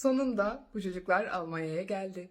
Sonunda bu çocuklar Almanya'ya geldi.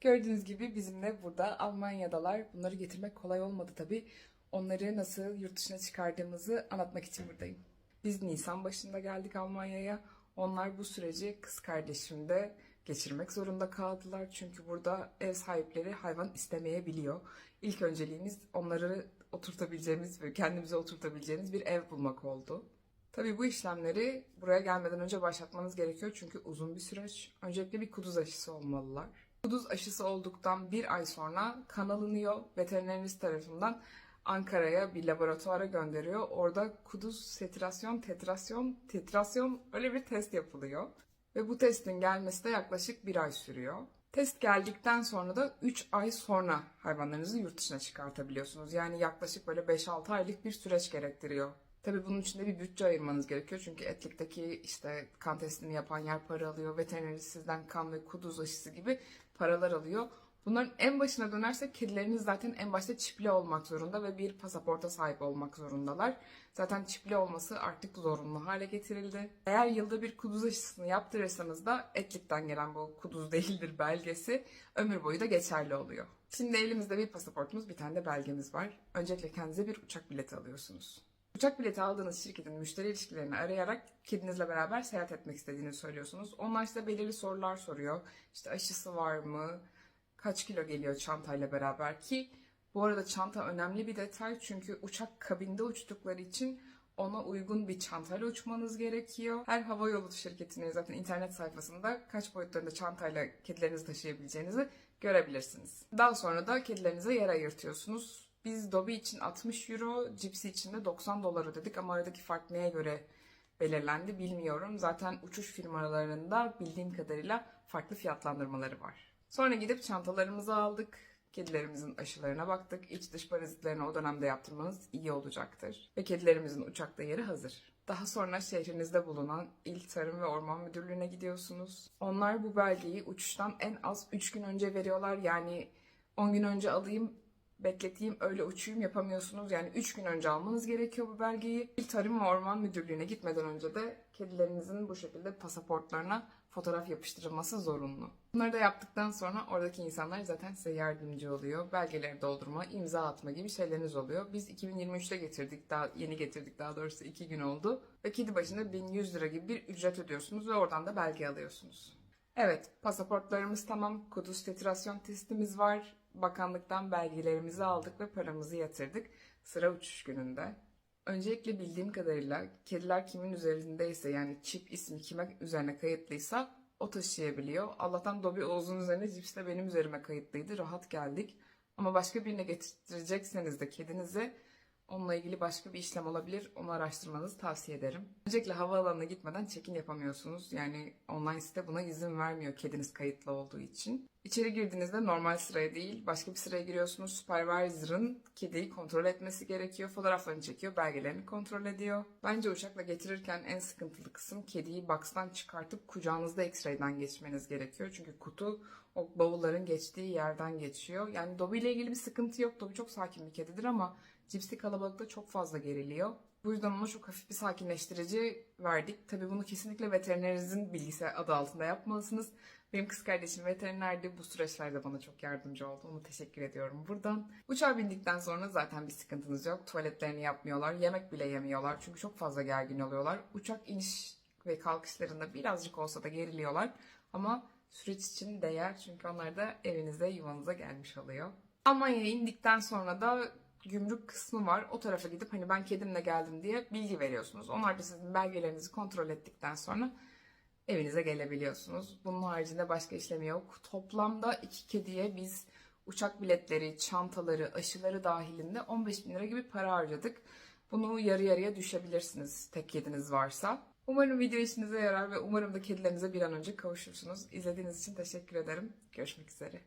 Gördüğünüz gibi bizimle burada Almanya'dalar. Bunları getirmek kolay olmadı tabii. Onları nasıl yurt dışına çıkardığımızı anlatmak için buradayım. Biz Nisan başında geldik Almanya'ya. Onlar bu süreci kız kardeşimde geçirmek zorunda kaldılar. Çünkü burada ev sahipleri hayvan istemeyebiliyor. İlk önceliğimiz onları oturtabileceğimiz ve kendimize oturtabileceğimiz bir ev bulmak oldu. Tabii bu işlemleri buraya gelmeden önce başlatmanız gerekiyor çünkü uzun bir süreç. Öncelikle bir kuduz aşısı olmalılar. Kuduz aşısı olduktan bir ay sonra kan alınıyor. Veterineriniz tarafından Ankara'ya bir laboratuvara gönderiyor. Orada kuduz setirasyon, tetrasyon, titrasyon öyle bir test yapılıyor. Ve bu testin gelmesi de yaklaşık bir ay sürüyor. Test geldikten sonra da 3 ay sonra hayvanlarınızı yurt dışına çıkartabiliyorsunuz. Yani yaklaşık böyle 5-6 aylık bir süreç gerektiriyor. Tabii bunun için de bir bütçe ayırmanız gerekiyor. Çünkü etlikteki işte kan testini yapan yer para alıyor. Veterineriniz sizden kan ve kuduz aşısı gibi paralar alıyor. Bunların en başına dönersek kedileriniz zaten en başta çipli olmak zorunda ve bir pasaporta sahip olmak zorundalar. Zaten çipli olması artık zorunlu hale getirildi. Eğer yılda bir kuduz aşısını yaptırırsanız da etlikten gelen bu kuduz değildir belgesi ömür boyu da geçerli oluyor. Şimdi elimizde bir pasaportumuz, bir tane de belgemiz var. Öncelikle kendinize bir uçak bileti alıyorsunuz. Uçak bileti aldığınız şirketin müşteri ilişkilerini arayarak kedinizle beraber seyahat etmek istediğini söylüyorsunuz. Onlar size belirli sorular soruyor. İşte aşısı var mı? Kaç kilo geliyor çantayla beraber ki bu arada çanta önemli bir detay çünkü uçak kabinde uçtukları için ona uygun bir çantayla uçmanız gerekiyor. Her havayolu şirketinin zaten internet sayfasında kaç boyutlarında çantayla kedilerinizi taşıyabileceğinizi görebilirsiniz. Daha sonra da kedilerinize yer ayırtıyorsunuz. Biz Dobby için 60 euro, Gypsy için de 90 dolar ödedik ama aradaki fark neye göre belirlendi bilmiyorum. Zaten uçuş firmalarında bildiğim kadarıyla farklı fiyatlandırmaları var. Sonra gidip çantalarımızı aldık. Kedilerimizin aşılarına baktık. İç dış parazitlerini o dönemde yaptırmanız iyi olacaktır. Ve kedilerimizin uçakta yeri hazır. Daha sonra şehrinizde bulunan İl Tarım ve Orman Müdürlüğü'ne gidiyorsunuz. Onlar bu belgeyi uçuştan en az 3 gün önce veriyorlar. Yani 10 gün önce alayım, bekleteyim, öyle uçuyum yapamıyorsunuz. Yani 3 gün önce almanız gerekiyor bu belgeyi. İl Tarım ve Orman Müdürlüğü'ne gitmeden önce de kedilerinizin bu şekilde pasaportlarına fotoğraf yapıştırılması zorunlu. Bunları da yaptıktan sonra oradaki insanlar zaten size yardımcı oluyor. Belgeleri doldurma, imza atma gibi şeyleriniz oluyor. Biz 2023'te getirdik, daha yeni getirdik daha doğrusu 2 gün oldu. Ve kedi başına 1100 lira gibi bir ücret ödüyorsunuz ve oradan da belge alıyorsunuz. Evet, pasaportlarımız tamam, kuduz titrasyon testimiz var. Bakanlıktan belgelerimizi aldık ve paramızı yatırdık. Sıra uçuş gününde. Öncelikle bildiğim kadarıyla kediler kimin üzerindeyse yani çip ismi kime üzerine kayıtlıysa o taşıyabiliyor. Allah'tan Dobby Oğuz'un üzerine cips de benim üzerime kayıtlıydı. Rahat geldik. Ama başka birine getirecekseniz de kedinize onunla ilgili başka bir işlem olabilir. Onu araştırmanızı tavsiye ederim. Öncelikle havaalanına gitmeden check-in yapamıyorsunuz. Yani online site buna izin vermiyor kediniz kayıtlı olduğu için. İçeri girdiğinizde normal sıraya değil başka bir sıraya giriyorsunuz. Supervisor'ın kediyi kontrol etmesi gerekiyor. Fotoğraflarını çekiyor, belgelerini kontrol ediyor. Bence uçakla getirirken en sıkıntılı kısım kediyi box'tan çıkartıp kucağınızda x-ray'den geçmeniz gerekiyor. Çünkü kutu o bavulların geçtiği yerden geçiyor. Yani Dobby ile ilgili bir sıkıntı yok. Dobby çok sakin bir kedidir ama Cipsi kalabalıkta çok fazla geriliyor. Bu yüzden ona çok hafif bir sakinleştirici verdik. Tabii bunu kesinlikle veterinerinizin bilgisi adı altında yapmalısınız. Benim kız kardeşim veterinerdi. Bu süreçlerde bana çok yardımcı oldu. Ona teşekkür ediyorum buradan. Uçağa bindikten sonra zaten bir sıkıntınız yok. Tuvaletlerini yapmıyorlar. Yemek bile yemiyorlar. Çünkü çok fazla gergin oluyorlar. Uçak iniş ve kalkışlarında birazcık olsa da geriliyorlar. Ama süreç için değer. Çünkü onlar da evinize, yuvanıza gelmiş oluyor. Almanya'ya indikten sonra da gümrük kısmı var. O tarafa gidip hani ben kedimle geldim diye bilgi veriyorsunuz. Onlar da sizin belgelerinizi kontrol ettikten sonra evinize gelebiliyorsunuz. Bunun haricinde başka işlemi yok. Toplamda iki kediye biz uçak biletleri, çantaları, aşıları dahilinde 15 bin lira gibi para harcadık. Bunu yarı yarıya düşebilirsiniz tek kediniz varsa. Umarım video işinize yarar ve umarım da kedilerinize bir an önce kavuşursunuz. İzlediğiniz için teşekkür ederim. Görüşmek üzere.